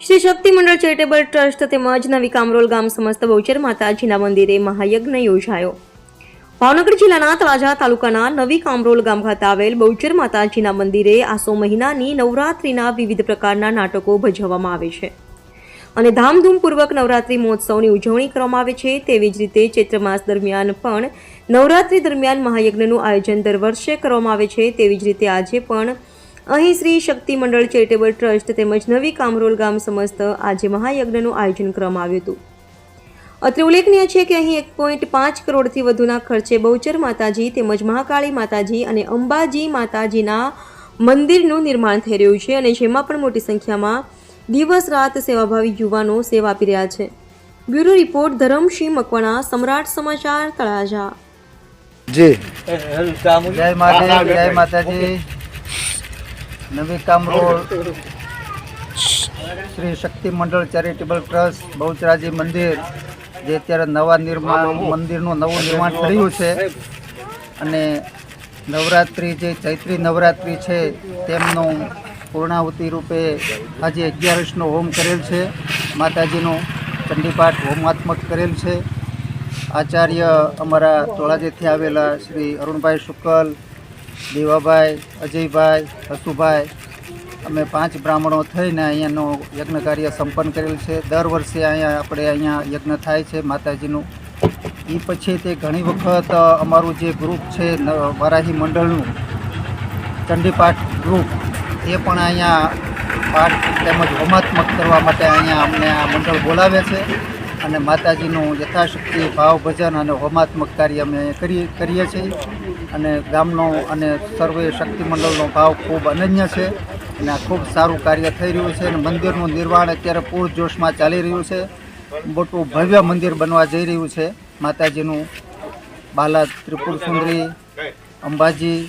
શ્રી શક્તિ મંડળ charitable trust તેમજ નવી કામરોલ ગામ સમસ્ત બહુચર માતાજીના મંદિરે મહાયજ્ઞ યોજાયો. ભાવનગર જિલ્લાના તળાજા તાલુકાના નવી કામરોલ ગામ ખાતે આવેલ બહુચર માતાજીના મંદિરે આસો મહિનાની નવરાત્રિના વિવિધ પ્રકારના નાટકો ભજવવામાં આવે છે. અને ધામધૂમપૂર્વક નવરાત્રિ મહોત્સવની ઉજવણી કરવામાં આવે છે તેવી જ રીતે ચૈત્ર માસ દરમિયાન પણ નવરાત્રિ દરમિયાન મહાયજ્ઞનું આયોજન દર વર્ષે કરવામાં આવે છે તેવી જ રીતે આજે પણ અહીં શ્રી શક્તિ મંડળ ચેરિટેબલ ટ્રસ્ટ તેમજ નવી કામરોલ ગામ સમસ્ત આજે મહાયજ્ઞનું આયોજન કરવામાં આવ્યું હતું. અત્રે ઉલ્લેખનીય છે કે અહીં એક પોઈન્ટ પાંચ કરોડથી વધુના ખર્ચે બહુચર માતાજી તેમજ મહાકાળી માતાજી અને અંબાજી માતાજીના મંદિરનું નિર્માણ થઈ રહ્યું છે અને જેમાં પણ મોટી સંખ્યામાં દિવસ રાત સેવાભાવી યુવાનો સેવા આપી રહ્યા છે. બ્યુરો રિપોર્ટ ધરમસિંહ મકવાણા સમ્રાટ સમાચાર તળાજા. જી. જય માતાજી જય માતાજી. નવી કામ રોડ શ્રી શક્તિ મંડળ ચેરિટેબલ ટ્રસ્ટ બહુચરાજી મંદિર, જે અત્યારે નવા નિર્માણ, મંદિરનું નવું નિર્માણ થયું છે. અને નવરાત્રિ જે ચૈત્રી નવરાત્રિ છે, તેમનું પૂર્ણાહુતિ રૂપે આજે અગિયારસનો હોમ કરેલ છે. માતાજીનો ચંડીપાઠ હોમાત્મક કરેલ છે. આચાર્ય અમારા ધોળાજીથી આવેલા શ્રી અરુણભાઈ શુકલ દેવાભાઈ, અજયભાઈ, હસુભાઈ, અમે પાંચ બ્રાહ્મણો થઈને અહીંયાનો યજ્ઞ કાર્ય સંપન્ન કરેલ છે. દર વર્ષે અહીંયા આપણે અહીંયા યજ્ઞ થાય છે માતાજીનું. એ પછી તે ઘણી વખત અમારું જે ગ્રુપ છે વરાહી મંડળનું, ચંડીપાઠ ગ્રુપ, એ પણ અહીંયા પાઠ તેમજ હોમાત્મક કરવા માટે અહીંયા અમને આ મંડળ બોલાવે છે. અને માતાજીનું યથાશક્તિ ભાવ ભજન અને હોમાત્મક કાર્ય અમે કરીએ કરીએ છીએ. અને ગામનો અને સર્વે શક્તિમંડળનો ભાવ ખૂબ અનન્ય છે અને આ ખૂબ સારું કાર્ય થઈ રહ્યું છે અને મંદિરનું નિર્માણ અત્યારે પૂરજોશમાં ચાલી રહ્યું છે. મોટું ભવ્ય મંદિર બનવા જઈ રહ્યું છે. માતાજીનું બાલા ત્રિપુર સુંદરી અંબાજી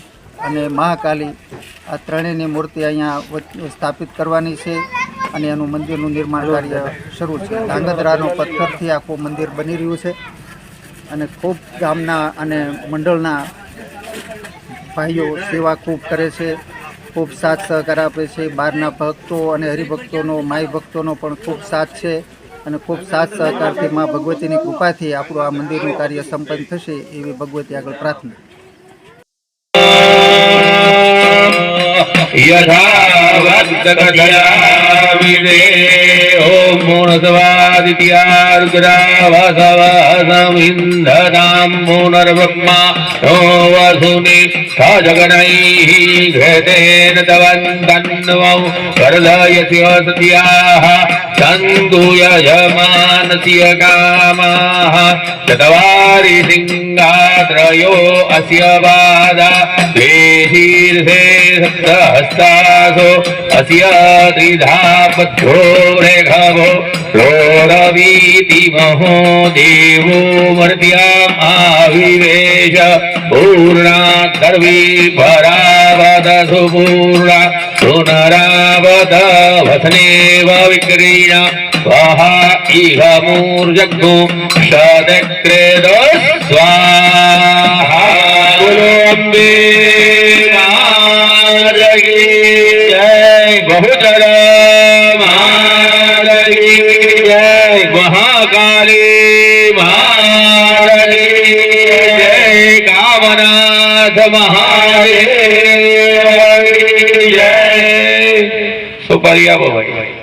અને મહાકાલી આ ત્રણેયની મૂર્તિ અહીંયા સ્થાપિત કરવાની છે. અને એનું મંદિરનું નિર્માણ કાર્ય શરૂ છે. ધાંગધ્રાનો પથ્થરથી આખું મંદિર બની રહ્યું છે અને ખૂબ ગામના અને મંડળના ભાઈઓ સેવા ખૂબ કરે છે ખૂબ સાથ સહકાર આપે છે. બહારના ભક્તો અને હરિભક્તોનો માય ભક્તોનો પણ ખૂબ સાથ છે અને ખૂબ સાથ સહકારથી મા ભગવતીની કૃપાથી આપણું આ મંદિરનું કાર્ય સંપન્ન થશે એવી ભગવતી આગળ પ્રાર્થના. યથાવત ॐ मूणसवादित्या रुद्रावसवसमिन्धतां मूनर्ब्रह्मा नो वसुनि सजगणैः घृतेन तवन्तन्वौ वर्धयस्य सत्याः ఛందో యజమానస్య కామాః చతవారి సింగాత్రయో అస్య పాద ద్వే శీర్షే సప్తహస్తాసో అస్య త్రిధా బద్ధో రేఖవో రోరవీతి మహో దేవో మర్త్యామావివేశ పూర్ణా గర్వీ పరావదసు పూర్ణ పునరావదా वसनेव विक्रीण स्वाहा इह मूर्जग्गो शतक्रेद स्वाहा बोलोऽम्बे मारगी जय बहुचर मारगी जय महाकाली मारगी जय कामनाथ महादेव जय તો પરિણામ હોય